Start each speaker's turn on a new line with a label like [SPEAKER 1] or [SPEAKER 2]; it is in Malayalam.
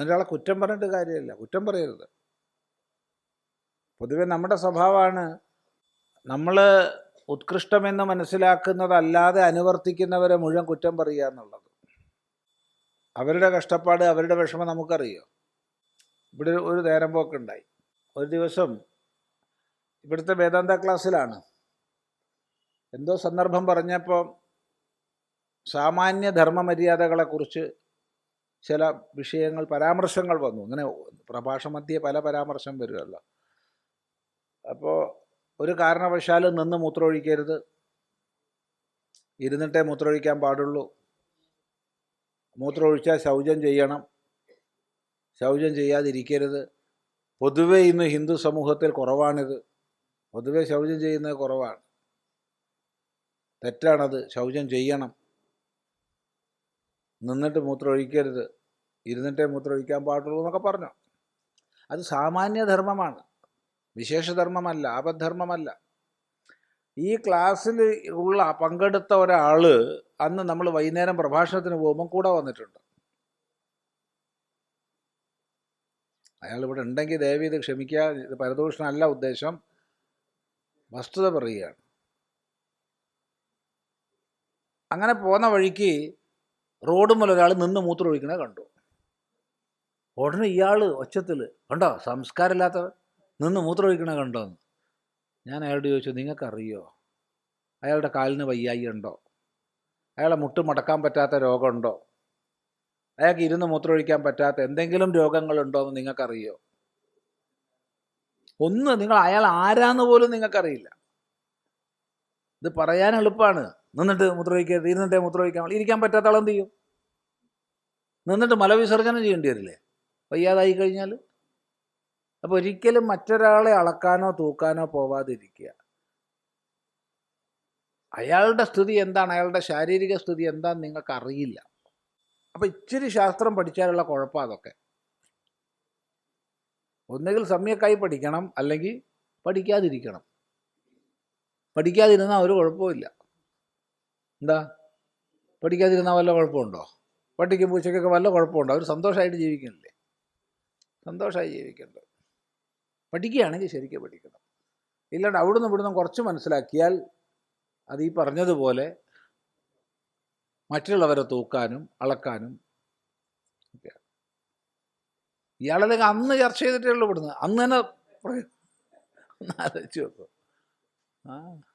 [SPEAKER 1] അതിനൊരാളെ കുറ്റം പറഞ്ഞിട്ട് കാര്യമില്ല. കുറ്റം പറയരുത്. പൊതുവെ നമ്മുടെ സ്വഭാവമാണ് നമ്മൾ ഉത്കൃഷ്ടമെന്ന് മനസ്സിലാക്കുന്നതല്ലാതെ അനുവർത്തിക്കുന്നവരെ മുഴുവൻ കുറ്റം പറയുക എന്നുള്ളത്. അവരുടെ കഷ്ടപ്പാട് അവരുടെ വിഷമം നമുക്കറിയോ. ഇവിടെ ഒരു- നേരം പോക്കുണ്ടായി. ഒരു ദിവസം ഇവിടുത്തെ വേദാന്ത ക്ലാസ്സിലാണ്. എന്തോ സന്ദർഭം പറഞ്ഞപ്പോൾ സാമാന്യ ധർമ്മമര്യാദകളെക്കുറിച്ച് ചില വിഷയങ്ങൾ പരാമർശങ്ങൾ വന്നു. ഇങ്ങനെ പ്രഭാഷണമധ്യേ പല പരാമർശം വരുമല്ലോ അപ്പോൾ ഒരു കാരണവശാലും നിന്ന് മൂത്രമൊഴിക്കരുത്. ഇരുന്നിട്ടേ മൂത്രമൊഴിക്കാൻ പാടുള്ളൂ. മൂത്രമൊഴിച്ചാൽ ശൗചം ചെയ്യണം. ശൗചം ചെയ്യാതിരിക്കരുത്. പൊതുവെ ഇന്ന് ഹിന്ദു സമൂഹത്തിൽ കുറവാണിത്. പൊതുവെ ശൗചം ചെയ്യുന്നത് കുറവാണ്. തെറ്റാണത്. ശൗചം ചെയ്യണം. നിന്നിട്ട് മൂത്രം ഒഴിക്കരുത് ഇരുന്നിട്ടേ മൂത്രം ഒഴിക്കാൻ പാടുള്ളൂ എന്നൊക്കെ പറഞ്ഞു. അത് സാമാന്യധർമ്മമാണ്. വിശേഷധർമ്മമല്ല ആപദ്ധർമ്മമല്ല ഈ ക്ലാസ്സിൽ ഉള്ള പങ്കെടുത്ത ഒരാൾ അന്ന് നമ്മൾ വൈകുന്നേരം പ്രഭാഷണത്തിന് പോകുമ്പോൾ കൂടെ വന്നിട്ടുണ്ട്. അയാൾ ഇവിടെ ഉണ്ടെങ്കിൽ ദയവ് ഇത് ക്ഷമിക്കുക. ഇത് പരദൂഷണമല്ല ഉദ്ദേശം. വസ്തുത പറയുകയാണ്. അങ്ങനെ പോകുന്ന വഴിക്ക് റോഡ് മുതൽ ഒരാൾ നിന്ന് മൂത്രം ഒഴിക്കണ കണ്ടു. ഉടനെ ഇയാൾ ഒച്ചത്തിൽ കണ്ടോ? സംസ്കാരമില്ലാത്തവൻ നിന്ന് മൂത്രം ഒഴിക്കണ കണ്ടോ? എന്ന്. ഞാൻ അയാളോട് ചോദിച്ചു നിങ്ങൾക്കറിയോ? അയാളുടെ കാലിന് വയ്യായി ഉണ്ടോ? അയാളെ മുട്ട് മടക്കാൻ പറ്റാത്ത രോഗമുണ്ടോ? അയാൾക്ക് ഇരുന്ന് മൂത്രമൊഴിക്കാൻ പറ്റാത്ത എന്തെങ്കിലും രോഗങ്ങളുണ്ടോ എന്ന് നിങ്ങൾക്കറിയോ? ഒന്ന് നിങ്ങൾ അയാൾ ആരാന്ന് പോലും നിങ്ങൾക്കറിയില്ല. ഇത് പറയാൻ എളുപ്പമാണ് നിന്നിട്ട് മുദ്ര വയ്ക്കരുത് ഇരുന്നിട്ടേ മുദ്ര പാടില്ല. ഇരിക്കാൻ പറ്റാത്ത ആളെന്ത് ചെയ്യും? നിന്നിട്ട് മലവിസർജനം ചെയ്യേണ്ടി വരില്ലേ? വയ്യാതായി കഴിഞ്ഞാൽ അപ്പോൾ ഒരിക്കലും മറ്റൊരാളെ അളക്കാനോ തൂക്കാനോ പോവാതിരിക്കുക. അയാളുടെ സ്ഥിതി എന്താണ്? അയാളുടെ ശാരീരിക സ്ഥിതി എന്താണെന്ന് നിങ്ങൾക്ക് അറിയില്ല അപ്പോൾ ഇച്ചിരി ശാസ്ത്രം പഠിച്ചാലുള്ള കുഴപ്പം അതൊക്കെ. ഒന്നുകിൽ സമയക്കായി പഠിക്കണം അല്ലെങ്കിൽ പഠിക്കാതിരിക്കണം. പഠിക്കാതിരുന്നാൽ ഒരു കുഴപ്പമില്ല എന്താ? പഠിക്കാതിരുന്നാൽ വല്ല കുഴപ്പമുണ്ടോ പട്ടിക്കും പൂച്ചയ്ക്കൊക്കെ വല്ല കുഴപ്പമുണ്ടോ അവർ സന്തോഷമായിട്ട് ജീവിക്കണ്ടേ സന്തോഷമായി ജീവിക്കേണ്ടത് പഠിക്കുകയാണെങ്കിൽ ശരിക്കും പഠിക്കണം. ഇല്ലാണ്ട് അവിടുന്ന് ഇവിടുന്ന് കുറച്ച് മനസ്സിലാക്കിയാൽ അത് ഈ പറഞ്ഞതുപോലെ മറ്റുള്ളവരെ തൂക്കാനും അളക്കാനും ഒക്കെയാണ് ഇയാളല്ലെങ്കിൽ അന്ന് ചർച്ച ചെയ്തിട്ടേ ഉള്ളൂ ഇവിടുന്ന്. അന്ന് തന്നെ പറയും. ആലോചിച്ച് നോക്കും. 啊